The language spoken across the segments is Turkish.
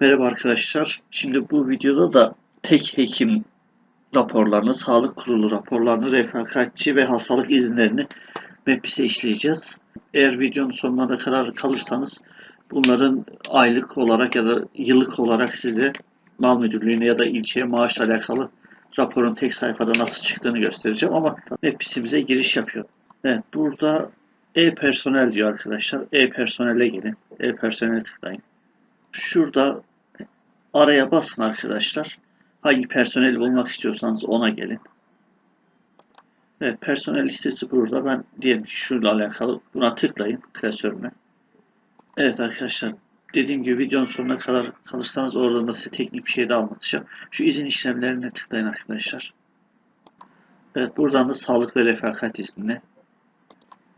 Merhaba arkadaşlar. Şimdi bu videoda da tek hekim raporlarını, sağlık kurulu raporlarını, refakatçi ve hastalık izinlerini MEPIS'e işleyeceğiz. Eğer videonun sonuna da kadar kalırsanız bunların aylık olarak ya da yıllık olarak size mal müdürlüğüne ya da ilçeye maaşla alakalı raporun tek sayfada nasıl çıktığını göstereceğim ama MEPIS'imize giriş yapıyor. Evet burada e-personel diyor arkadaşlar. E-personele gelin. E-personele tıklayın. Şurada araya basın arkadaşlar. Hangi personeli bulmak istiyorsanız ona gelin. Evet personel listesi burada. Ben diyelim ki şuyla alakalı buna tıklayın klasörüne. Evet arkadaşlar dediğim gibi videonun sonuna kadar kalırsanız oradan da size teknik bir şey daha anlatacağım. Şu izin işlemlerine tıklayın arkadaşlar. Evet buradan da sağlık ve refakat iznine.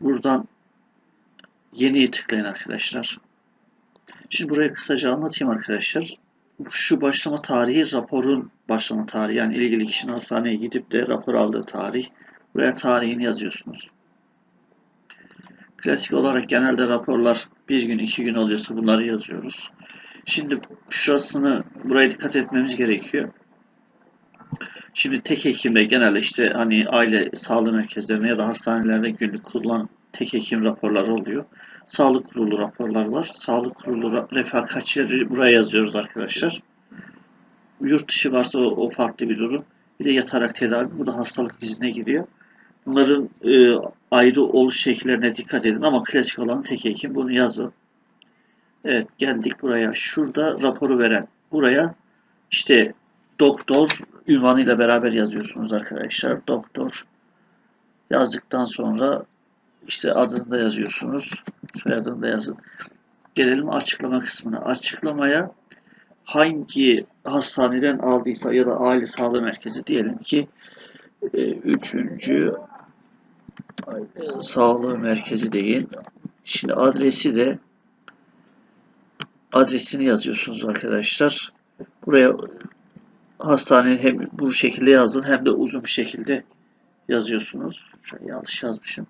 Buradan yeniye tıklayın arkadaşlar. Şimdi buraya kısaca anlatayım arkadaşlar. Şu başlama tarihi raporun başlama tarihi yani ilgili kişinin hastaneye gidip de rapor aldığı tarih. Buraya tarihini yazıyorsunuz. Klasik olarak genelde raporlar bir gün iki gün oluyorsa bunları yazıyoruz. Şimdi şurasını buraya dikkat etmemiz gerekiyor. Şimdi tek hekimde genelde işte hani aile sağlığı merkezlerinde ya da hastanelerde günlük kullanılan tek hekim raporları oluyor. Sağlık kurulu raporlar var. Sağlık kurulu refakatçileri buraya yazıyoruz arkadaşlar. Yurt dışı varsa o, o farklı bir durum. Bir de yatarak tedavi. Bu da hastalık iznine giriyor. Bunların e, ayrı oluş şekillerine dikkat edin ama klasik olan tek hekim bunu yazın. Evet geldik buraya. Şurada raporu veren. Buraya işte doktor ünvanıyla beraber yazıyorsunuz arkadaşlar. Doktor yazdıktan sonra işte adını da yazıyorsunuz. Soyadını da yazın. Gelelim açıklama kısmına. Açıklamaya hangi hastaneden aldıysa ya da aile sağlığı merkezi diyelim ki e, üçüncü aile sağlığı merkezi deyin. Şimdi adresi de adresini yazıyorsunuz arkadaşlar. Buraya hastanenin hem bu şekilde yazın hem de uzun bir şekilde yazıyorsunuz. Şöyle yanlış yazmışım.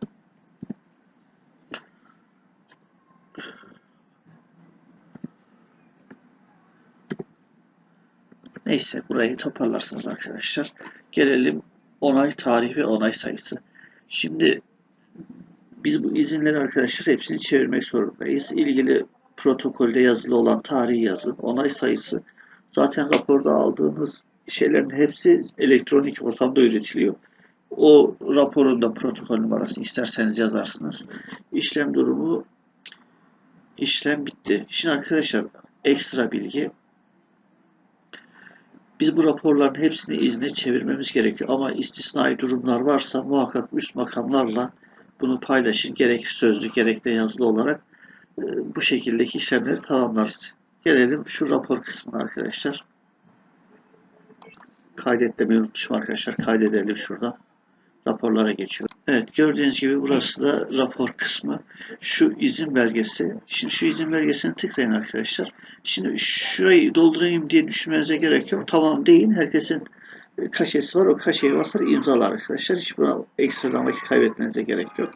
Neyse burayı toparlarsınız arkadaşlar. Gelelim onay tarihi ve onay sayısı. Şimdi biz bu izinleri arkadaşlar hepsini çevirmek zorundayız. İlgili protokolde yazılı olan tarihi yazın. Onay sayısı. Zaten raporda aldığınız şeylerin hepsi elektronik ortamda üretiliyor. O raporun da protokol numarasını isterseniz yazarsınız. İşlem durumu işlem bitti. Şimdi arkadaşlar ekstra bilgi biz bu raporların hepsini izne çevirmemiz gerekiyor. Ama istisnai durumlar varsa muhakkak üst makamlarla bunu paylaşın. Gerek sözlü gerek de yazılı olarak e, bu şekildeki işlemleri tamamlarız. Gelelim şu rapor kısmına arkadaşlar. Kaydet demeyi unutmuşum arkadaşlar. Kaydedelim şurada. Raporlara geçiyor. Evet gördüğünüz gibi burası da rapor kısmı. Şu izin belgesi. Şimdi şu izin belgesini tıklayın arkadaşlar. Şimdi şurayı doldurayım diye düşünmenize gerek yok. Tamam deyin. Herkesin kaşesi var. O kaşeyi basar imzalar arkadaşlar. Hiç buna ekstradan vakit kaybetmenize gerek yok.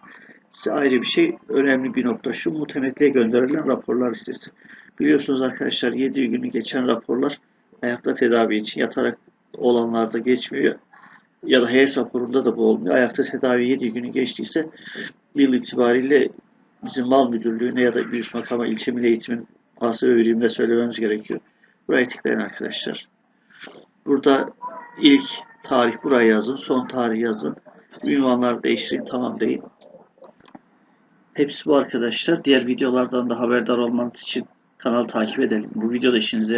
Size ayrı bir şey önemli bir nokta şu muhtemetliğe gönderilen raporlar listesi. Biliyorsunuz arkadaşlar 7 günü geçen raporlar ayakta tedavi için yatarak olanlarda geçmiyor ya da HES raporunda da bu olmuyor. Ayakta tedavi 7 günü geçtiyse yıl itibariyle bizim mal müdürlüğüne ya da üst makama ilçe milli eğitimin muhasebe birimine söylememiz gerekiyor. Buraya tıklayın arkadaşlar. Burada ilk tarih buraya yazın, son tarih yazın. Ünvanları değiştirin, tamam deyin. Hepsi bu arkadaşlar. Diğer videolardan da haberdar olmanız için kanalı takip edelim. Bu videoda işinize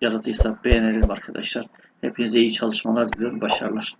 yaradıysa beğenelim arkadaşlar. Hepinize iyi çalışmalar diliyorum. Başarılar.